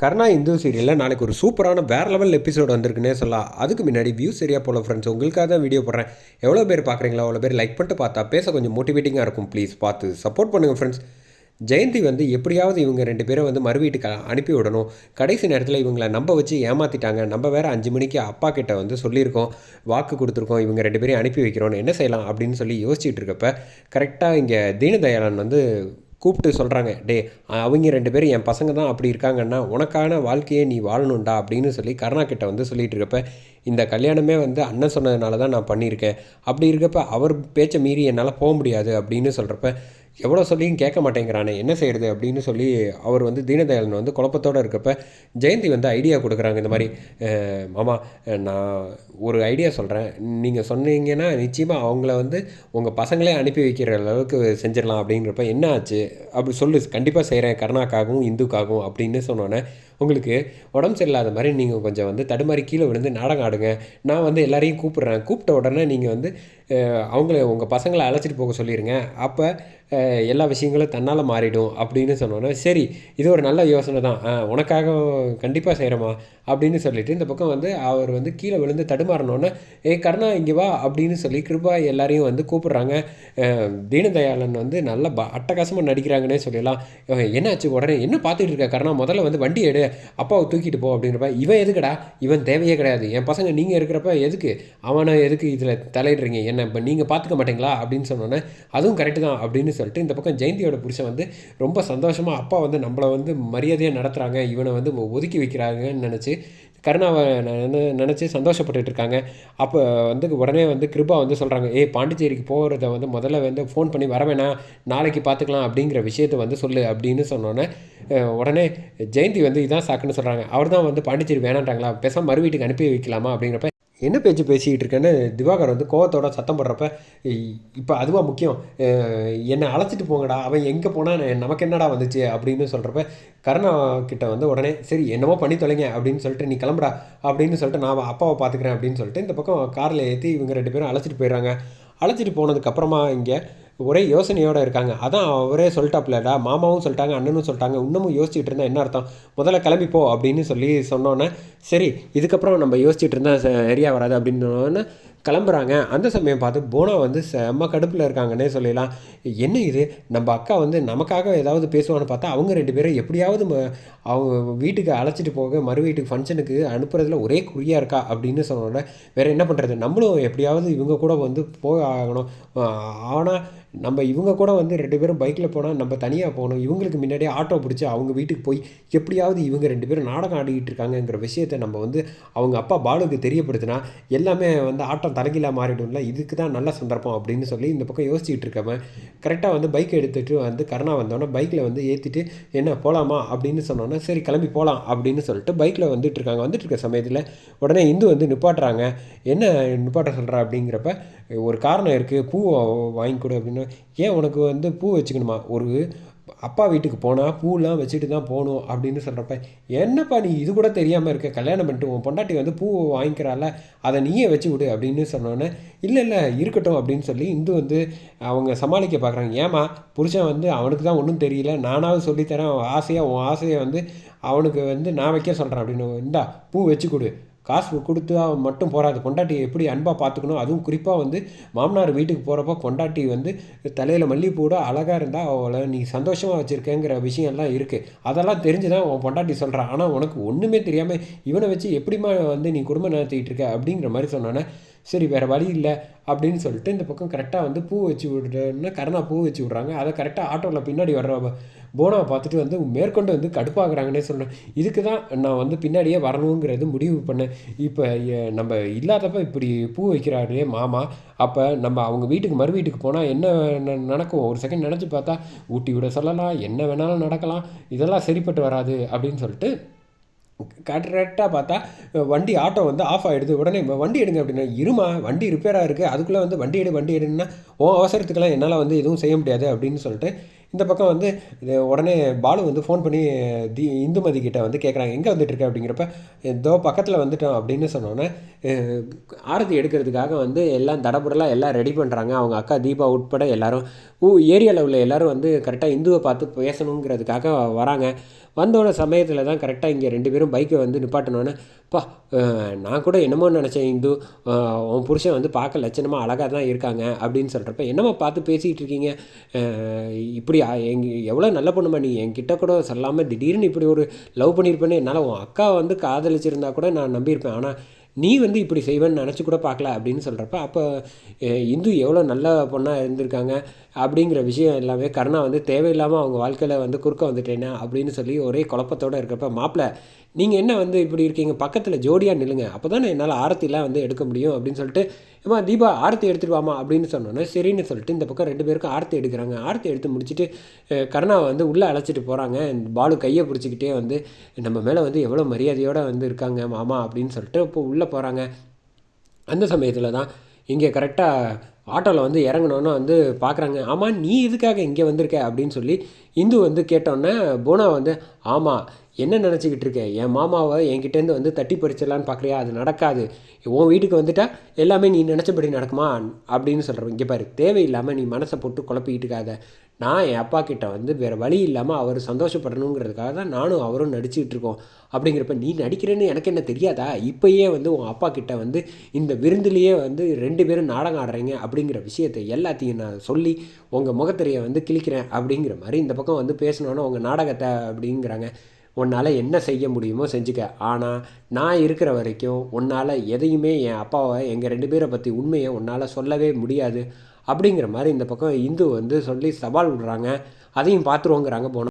கர்ணா இந்து சீரியலில் நாளைக்கு ஒரு சூப்பரான வேற லெவல் எபிசோடு வந்திருக்குன்னே சொல்லலாம். அதுக்கு முன்னாடி வியூ சரியாக போல ஃப்ரெண்ட்ஸ் உங்களுக்காக தான் வீடியோ போடுறேன். எவ்வளோ பேர் பார்க்குறீங்களா அவ்வளோ பேர் லைக் பண்ணிட்டு பார்த்தா பேச கொஞ்சம் மோட்டிவேட்டிங்காக இருக்கும். ப்ளீஸ் பார்த்து சப்போர்ட் பண்ணுங்கள் ஃப்ரெண்ட்ஸ் ஜெயந்தி வந்து எப்படியாவது இவங்க ரெண்டு பேரும் வந்து மறு வீட்டுக்கு அனுப்பி விடணும். கடைசி நேரத்தில் இவங்களை நம்ப வச்சு ஏமாற்றிட்டாங்க நம்ம வேறு அஞ்சு மணிக்கு அப்பா கிட்ட வந்து சொல்லியிருக்கோம். வாக்கு கொடுத்துருக்கோம். இவங்க ரெண்டு பேரையும் அனுப்பி வைக்கிறோம் என்ன செய்யலாம் அப்படின்னு சொல்லி யோசிச்சுட்டு இருக்கப்ப கரெக்டாக இங்கே தீனதயாளன் வந்து கூப்பிட்டு சொல்கிறாங்க டே அவங்க ரெண்டு பேரும் என் பசங்க தான் அப்படி இருக்காங்கன்னா உனக்கான வாழ்க்கையை நீ வாழணும்டா அப்படின்னு சொல்லி கருணா கிட்ட வந்து சொல்லிட்டு இருக்கப்ப இந்த கல்யாணமே வந்து அண்ணன் சொன்னதுனால தான் நான் பண்ணியிருக்கேன். அப்படி இருக்கப்ப அவர் பேச்சை மீறி என்னால் போக முடியாது அப்படின்னு சொல்கிறப்ப எவ்வளோ சொல்லியும் கேட்க மாட்டேங்கிறானே என்ன செய்கிறது அப்படின்னு சொல்லி அவர் வந்து தீனதயாளன் வந்து குழப்பத்தோடு இருக்கப்ப ஜெயந்தி வந்து ஐடியா கொடுக்குறாங்க இந்த மாதிரி மாமா நான் ஒரு ஐடியா சொல்கிறேன் நீங்கள் சொன்னீங்கன்னா நிச்சயமாக அவங்கள வந்து உங்கள் பசங்களே அனுப்பி வைக்கிற அளவுக்கு செஞ்சிடலாம் அப்படிங்கிறப்ப என்ன ஆச்சு? அப்படி சொல்லு கண்டிப்பாக செய்கிறேன் கருணாக்காகவும் இந்துக்காகவும் அப்படின்னு சொன்னோன்னே உங்களுக்கு உடம்பு சரியில்லாத மாதிரி நீங்கள் கொஞ்சம் வந்து தடுமாறி கீழே விழுந்து நாடகம் ஆடுங்க. நான் வந்து எல்லாரையும் கூப்பிட்றேன். கூப்பிட்ட உடனே நீங்கள் வந்து அவங்கள உங்கள் பசங்களை அழைச்சிட்டு போக சொல்லிடுங்க அப்போ எல்லா விஷயங்களும் தன்னால் மாறிடும் அப்படின்னு சொன்னோன்னே சரி இது ஒரு நல்ல யோசனை தான். உனக்காக கண்டிப்பாக செய்கிறோமா அப்படின்னு சொல்லிட்டு இந்த பக்கம் வந்து அவர் வந்து கீழே விழுந்து தடுமாறினோன்னே ஏ கருணா இங்கே வா அப்படின்னு சொல்லி கிருபா எல்லாரையும் வந்து கூப்பிட்றாங்க. தீனதயாளன் வந்து நல்ல ப அட்டகாசமாக நடிக்கிறாங்கன்னே சொல்லலாம் என்னாச்சு உடனே? என்ன பார்த்துட்டு இருக்க கருணா? முதல்ல வந்து வண்டி எடு. அப்பாவை தூக்கிட்டு போ அப்படின்றப்ப இவன் எதுக்கடா? இவன் தேவையே கிடையாது. என் பசங்க நீங்கள் இருக்கிறப்ப எதுக்கு? அவனை எதுக்கு இதில் தலையிடுறீங்க? என்ன? இப்போ நீங்கள் பார்த்துக்க மாட்டீங்களா? அப்படின்னு சொன்னோன்னே அதுவும் கரெக்டு தான் அப்படின்னு சொல்லிட்டு இந்த பக்கம் ஜெயந்தியோட புருஷன் வந்து ரொம்ப சந்தோஷமாக அப்பா வந்து நம்மளை வந்து மரியாதையாக நடத்துகிறாங்க இவனை வந்து ஒதுக்கி வைக்கிறாங்கன்னு நினச்சி கருணாவை நினை- நினச்சி சந்தோஷப்பட்டுட்டு இருக்காங்க. அப்போ வந்து உடனே வந்து கிருபா வந்து சொல்கிறாங்க ஏய் பாண்டிச்சேரிக்கு போகிறத வந்து முதல்ல வந்து ஃபோன் பண்ணி வர வேணாம். நாளைக்கு பார்த்துக்கலாம் அப்படிங்கிற விஷயத்த வந்து சொல்லு அப்படின்னு சொன்னோன்னே உடனே ஜெயந்தி வந்து இதான் சாக்குன்னு சொல்கிறாங்க அவர் தான் வந்து பாண்டிச்சேரி வேணான்றாங்களா? பேசாம மறு வீட்டுக்கு அனுப்பி வைக்கலாமா அப்படிங்கிறப்ப என்ன பேச்சு பேசிக்கிட்டு இருக்கேன்னு திவாகர் வந்து கோவத்தோட சத்தம் போடுறப்ப இப்போ அதுவாக முக்கியம்? என்னை அழைச்சிட்டு போங்கடா. அவன் எங்கே போனால் நமக்கு என்னடா வந்துச்சு? அப்படின்னு சொல்கிறப்ப கருணா கிட்ட வந்து உடனே சரி என்னமோ பண்ணி தொலைங்க அப்படின்னு சொல்லிட்டு நீ கிளம்புடா அப்படின்னு சொல்லிட்டு நான் அப்பாவை பார்த்துக்கிறேன் அப்படின்னு சொல்லிட்டு இந்த பக்கம் காரில் ஏற்றி இவங்க ரெண்டு பேரும் அழைச்சிட்டு போயிடுறாங்க. அழைச்சிட்டு போனதுக்கப்புறமா இங்கே ஒரே யோசனையோடு இருக்காங்க. அதான் அவரே சொல்லிட்டாப்லடா மாமாவும் சொல்லிட்டாங்க அண்ணனும் சொல்லிட்டாங்க இன்னமும் யோசிச்சுட்டு இருந்தால் என்ன அர்த்தம்? முதல்ல கிளம்பிப்போ அப்படின்னு சொல்லி சொன்னோன்னே சரி இதுக்கப்புறம் நம்ம யோசிச்சுட்டு இருந்தால் சரியாக வராது அப்படின்னு கிளம்புறாங்க. அந்த சமயம் பார்த்து போனா வந்து செம்ம கடுப்பில் இருக்காங்கன்னே சொல்லலாம் என்ன இது? நம்ம அக்கா வந்து நமக்காக ஏதாவது பேசுவான்னு பார்த்தா அவங்க ரெண்டு பேரும் எப்படியாவது அவங்க வீட்டுக்கு அழைச்சிட்டு போக மறு வீட்டுக்கு ஃபங்க்ஷனுக்கு அனுப்புறதுல ஒரே குறியாக இருக்கா அப்படின்னு சொன்னோன்னே வேற என்ன பண்ணுறது நம்மளும் எப்படியாவது இவங்க கூட வந்து போய் ஆகணும். ஆனால் நம்ம இவங்க கூட வந்து ரெண்டு பேரும் பைக்கில் போனால் நம்ம தனியாக போகணும். இவங்களுக்கு முன்னாடியே ஆட்டோ பிடிச்சி அவங்க வீட்டுக்கு போய் எப்படியாவது இவங்க ரெண்டு பேரும் நாடகம் ஆடிக்கிட்டு இருக்காங்கங்கிற விஷயத்தை நம்ம வந்து அவங்க அப்பா பாலுக்கு தெரியப்படுத்தினா எல்லாமே வந்து ஆட்டம் தலைகீழாக மாறிடும்ல. இதுக்கு தான் நல்ல சந்தர்ப்பம் அப்படின்னு சொல்லி இந்த பக்கம் யோசிச்சுட்டு இருக்கவன். கரெக்டாக வந்து பைக் எடுத்துகிட்டு வந்து கருணா வந்தோடனே பைக்கில் வந்து ஏற்றிட்டு என்ன போகலாமா அப்படின்னு சொன்னோன்னே சரி கிளம்பி போகலாம் அப்படின்னு சொல்லிட்டு பைக்கில் வந்துட்டு இருக்காங்க. வந்துட்டு இருக்க சமயத்தில் உடனே இந்து வந்து நிப்பாட்டுறாங்க. என்ன நிப்பாட்ட சொல்கிறா அப்படிங்கிறப்ப ஒரு காரணம் இருக்குது பூ வாங்கி கொடு அப்படின்னு ஏன் உனக்கு வந்து பூ வச்சுக்கணுமா? ஒரு அப்பா வீட்டுக்கு போனால் பூலாம் வச்சுட்டு தான் போகணும் அப்படின்னு சொல்கிறப்ப என்னப்பா நீ இது கூட தெரியாமல் இருக்க? கல்யாணம் பண்ணிட்டு உன் பொண்டாட்டி வந்து பூ வாங்கிக்கிறால அதை நீயே வச்சு விடு அப்படின்னு சொன்னோன்னே இல்லை இல்லை இருக்கட்டும் அப்படின்னு சொல்லி இந்து வந்து அவங்க சமாளிக்க பார்க்குறாங்க ஏமா புருஷன் வந்து அவனுக்கு தான் ஒன்றும் தெரியல. நானாவது சொல்லித்தரேன். ஆசையாக உன் ஆசையை வந்து அவனுக்கு வந்து நான் வைக்க சொல்கிறேன் அப்படின்னு. இந்தா பூ வச்சு கொடு. காசு கொடுத்தா மட்டும் போகாது பொண்டாட்டியை எப்படி அன்பாக பார்த்துக்கணும்? அதுவும் குறிப்பாக வந்து மாமனார் வீட்டுக்கு போகிறப்ப பொண்டாட்டி வந்து தலையில் மல்லிப்பூட அழகாக இருந்தால் அவளை நீ சந்தோஷமாக வச்சுருக்கேங்கிற விஷயம்லாம் இருக்குது அதெல்லாம் தெரிஞ்சு தான் உன் பொண்டாட்டி சொல்கிறான் ஆனால் உனக்கு ஒன்றுமே தெரியாமல் இவனை வச்சு எப்படிம்மா வந்து நீ குடும்பம் நடத்திக்கிட்டு இருக்க அப்படிங்கிற மாதிரி சொன்னோன்னே சரி வேறு வழி இல்லை அப்படின்னு சொல்லிட்டு இந்த பக்கம் கரெக்டாக வந்து பூ வச்சு விடுறேன்னு கருணா பூ வச்சு விட்றாங்க. அதை கரெக்டாக ஆட்டோவில் பின்னாடி வர்ற போனாவை பார்த்துட்டு வந்து மேற்கொண்டு வந்து கடுப்பாகிறாங்கன்னே சொல்கிறேன் இதுக்கு தான் நான் வந்து பின்னாடியே வரணுங்கிறது முடிவு பண்ணேன். இப்போ நம்ம இல்லாதப்ப இப்படி பூ வைக்கிறாரு மாமா. அப்போ நம்ம அவங்க வீட்டுக்கு மறு வீட்டுக்கு போனால் என்ன நடக்கும்? ஒரு செகண்ட் நினச்சி பார்த்தா ஊட்டி விட சொல்லலாம். என்ன வேணாலும் நடக்கலாம். இதெல்லாம் சரிப்பட்டு வராது அப்படின்னு சொல்லிட்டு கரெக்டாக பார்த்தா வண்டி ஆட்டோ வந்து ஆஃப் ஆகிடுது உடனே வண்டி எடுங்க அப்படின்னா இருமா வண்டி ரிப்பேராக இருக்குது அதுக்குள்ளே வந்து வண்டி எடு வண்டி எடுன்னா ஓ அவசரத்துக்கெல்லாம் என்னால் வந்து எதுவும் செய்ய முடியாது அப்படின்னு சொல்லிட்டு இந்த பக்கம் வந்து இது உடனே பாலு வந்து ஃபோன் பண்ணி தி இந்துமதி கிட்ட வந்து கேட்குறாங்க எங்கே வந்துட்டுருக்க அப்படிங்கிறப்ப இதோ பக்கத்தில் வந்துட்டோம் அப்படின்னு சொன்னோன்னே ஆரத்தி எடுக்கிறதுக்காக வந்து எல்லாம் தடபுடலாக எல்லாம் ரெடி பண்ணுறாங்க அவங்க அக்கா தீபா உட்பட எல்லாரும் ஊ ஏரியாவில் உள்ள எல்லாரும் வந்து கரெக்டாக இந்துவை பார்த்து பேசணுங்கிறதுக்காக வராங்க. வந்தோட சமயத்தில் தான் கரெக்டாக இங்கே ரெண்டு பேரும் பைக்கை வந்து நிப்பாட்டினோன்னே பா நான் கூட என்னமோ நினச்சேன் இந்து. உன் புருஷன் வந்து பார்க்க லட்சணமாக அழகாக தான் இருக்காங்க அப்படின்னு சொல்கிறப்ப என்னம்மா பார்த்து பேசிகிட்டு இருக்கீங்க? இப்படி எங் எவ்வளோ நல்ல பொண்ணுமா நீ. என்கிட்ட கூட சொல்லாமல் திடீர்னு இப்படி ஒரு லவ் பண்ணியிருப்பேன்னு என்னால் உன் அக்கா வந்து காதலிச்சிருந்தா கூட நான் நம்பியிருப்பேன். ஆனால் நீ வந்து இப்படி செய்வேன்னு நினச்சி கூட பார்க்கல அப்படின்னு சொல்கிறப்ப அப்போ இந்து எவ்வளோ நல்ல பொண்ணாக இருந்திருக்காங்க அப்படிங்கிற விஷயம் எல்லாமே கருணா வந்து தேவையில்லாமல் அவங்க வாழ்க்கையில் வந்து குறுக்க வந்துட்டேனா அப்படின்னு சொல்லி ஒரே குழப்பத்தோடு இருக்கிறப்ப மாப்பிள்ளை நீங்கள் என்ன வந்து இப்படி இருக்கீங்க? பக்கத்தில் ஜோடியாக நில்லுங்க. அப்போ தான் என்னால் ஆரத்திலாம் வந்து எடுக்க முடியும். அப்படின்னு சொல்லிட்டு ஏம்மா தீபா ஆரத்தி எடுத்துட்டு வாமா அப்படின்னு சொன்னோன்னே சரின்னு சொல்லிட்டு இந்த பக்கம் ரெண்டு பேருக்கும் ஆரத்தி எடுக்கிறாங்க. ஆரத்தி எடுத்து முடிச்சுட்டு கருணாவை வந்து உள்ளே அழைச்சிட்டு போகிறாங்க பாலு கையை பிடிச்சிக்கிட்டே வந்து நம்ம மேலே வந்து எவ்வளோ மரியாதையோடு வந்து இருக்காங்க மாமா. அப்படின்னு சொல்லிட்டு இப்போ உள்ளே போகிறாங்க அந்த சமயத்தில் தான் இங்கே கரெக்டாக ஆட்டோவில் வந்து இறங்கணுன்னு வந்து பார்க்குறாங்க ஆமாம் நீ இதுக்காக இங்கே வந்திருக்க? அப்படின்னு சொல்லி இந்து வந்து கேட்டோன்னே போனா வந்து ஆமாம் என்ன நினச்சிக்கிட்டு இருக்க? என் மாமாவை என்கிட்டேருந்து வந்து தட்டி பறிச்சிடலான்னு பார்க்குறியா அது நடக்காது. உன் வீட்டுக்கு வந்துட்டா எல்லாமே நீ நினச்சபடி நடக்குமா? அப்படின்னு சொல்கிறேன் இங்கே பாரு தேவையில்லாமல் நீ மனசை போட்டு குழப்பிக்கிட்டு இருக்காத. நான் என் அப்பா கிட்ட வந்து வேறு வழி இல்லாமல் அவர் சந்தோஷப்படணுங்கிறதுக்காக தான் நானும் அவரும் நடிச்சுக்கிட்டு இருக்கோம். அப்படிங்கிறப்ப நீ நடிக்கிறேன்னு எனக்கு என்ன தெரியாதா? இப்போயே வந்து உன் அப்பா கிட்ட வந்து இந்த விருந்துலேயே வந்து ரெண்டு பேரும் நாடகம் ஆடுறீங்க அப்படிங்கிற விஷயத்தை எல்லாத்தையும் நான் சொல்லி உங்கள் முகத்திரையை வந்து கிழிக்கிறேன் அப்படிங்கிற மாதிரி இந்த பக்கம் வந்து பேசணுன்னா உங்கள் நாடகத்தை அப்படிங்கிறாங்க. உன்னால் என்ன செய்ய முடியுமோ செஞ்சுக்க. ஆனால் நான் இருக்கிற வரைக்கும் உன்னால் எதையுமே என் அப்பாவை எங்கள் ரெண்டு பேரை பற்றி உண்மையை உன்னால் சொல்லவே முடியாது. அப்படிங்கிற மாதிரி இந்த பக்கம் இந்து வந்து சொல்லி சவால் விடுறாங்க. அதையும் பார்த்துருவோங்கிறாங்க போனோம்